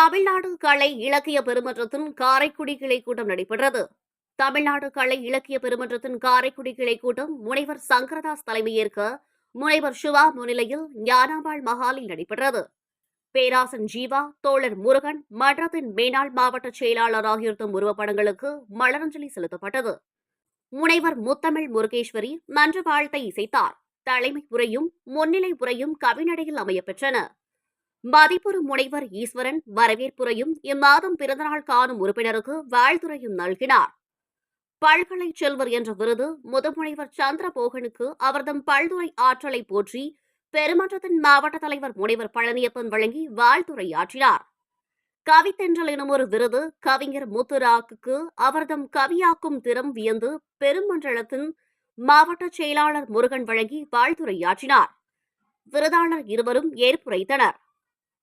தமிழ்நாடு கலை இலக்கிய பெருமன்றத்தின் காரைக்குடி கிளை கூட்டம் நடைபெற்றது. தமிழ்நாடு கலை இலக்கிய பெருமன்றத்தின் காரைக்குடி கிளை கூட்டம் முனைவர் சங்கரதாஸ் தலைமையேற்க முனைவர் சிவா முன்னிலையில் ஞானாம்பாள் மகாலில் நடைபெற்றது. பேராசன் ஜீவா தோழர் முருகன் மன்றத்தின் மேனாள் மாவட்ட செயலாளர் ஆகியோர் தம் உருவப்படங்களுக்கு மலரஞ்சலி செலுத்தப்பட்டது. முனைவர் முத்தமிழ் முருகேஸ்வரி நன்று வாழ்த்தை இசைத்தார். தலைமை உரையும் முன்னிலை உரையும் கவிநடையில் அமையப்பெற்றன மதிப்புறு முனைவர் ஈஸ்வரன் வரவேற்புரையும் இம்மாதம் பிறந்தநாள் காணும் உறுப்பினருக்கு வாழ்த்துறையும் நல்கினார். பல்கலை செல்வர் என்ற விருது முதுமுனைவர் சந்திரபோகனுக்கு அவர்தம் பல்துறை ஆற்றலை போற்றி பெருமன்றத்தின் மாவட்ட தலைவர் முனைவர் பழனியப்பன் வழங்கி வாழ்த்துரையாற்றினார். கவித்தென்றல் எனும் ஒரு விருது கவிஞர் முத்துராக்குக்கு அவர்தம் கவியாக்கும் திறம் வியந்து பெருமன்றத்தின் மாவட்ட செயலாளர் முருகன் வழங்கி வாழ்த்துரையாற்றினார். விருதாளர் இருவரும் ஏற்புரைத்தனர்.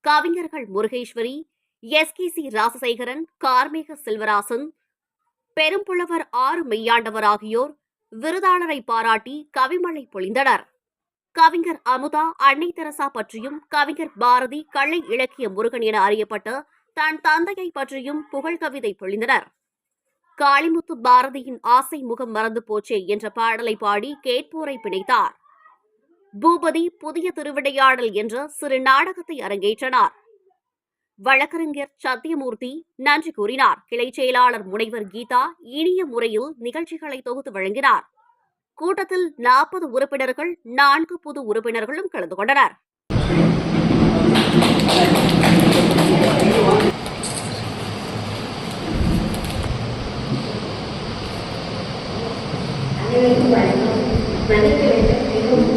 கவிஞர்கள் Murugeswari S K C Rasasekaran Karmega Selvarasan பெரும்புலவர் ஆறு மெய்யாண்டவர் ஆகியோர் விருதாளரை பாராட்டி கவிமழை பொழிந்தனர். கவிஞர் அமுதா அன்னை தெரசா பற்றியும் கவிஞர் பாரதி கள்ளை இலக்கிய முருகன் என அறியப்பட்ட தன் தந்தையை பற்றியும் புகழ் கவிதை பொழிந்தனர். காளிமுத்து பாரதியின் ஆசை முகம் மறந்து போச்சே என்ற பாடலை பாடி கேட்போரை பிணைத்தார். பூபதி புதிய திருவிடையாடல் என்ற சிறு நாடகத்தை அரங்கேற்றனார். வழக்கறிஞர் சத்தியமூர்த்தி நன்றி கூறினார். கிளை செயலாளர் முனைவர் கீதா இனிய முறையில் நிகழ்ச்சிகளை தொகுத்து வழங்கினார். கூட்டத்தில் நாற்பது உறுப்பினர்கள் நான்கு புது உறுப்பினர்களும் கலந்து கொண்டனர். வணக்கம்.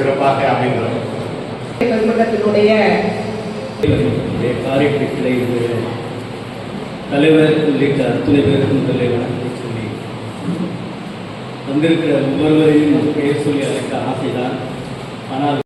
சிறப்பாக அமைந்தது. பெருமன்றத்தினுடைய காரைக்குடி கிளை தலைவர் உள்ளிட்ட அத்துணை பேருக்கும் வணக்கம் சொல்லி வந்திருக்கிற ஒவ்வொருவரையும் பெயர் சொல்லி அழைக்க ஆசைதான். ஆனால்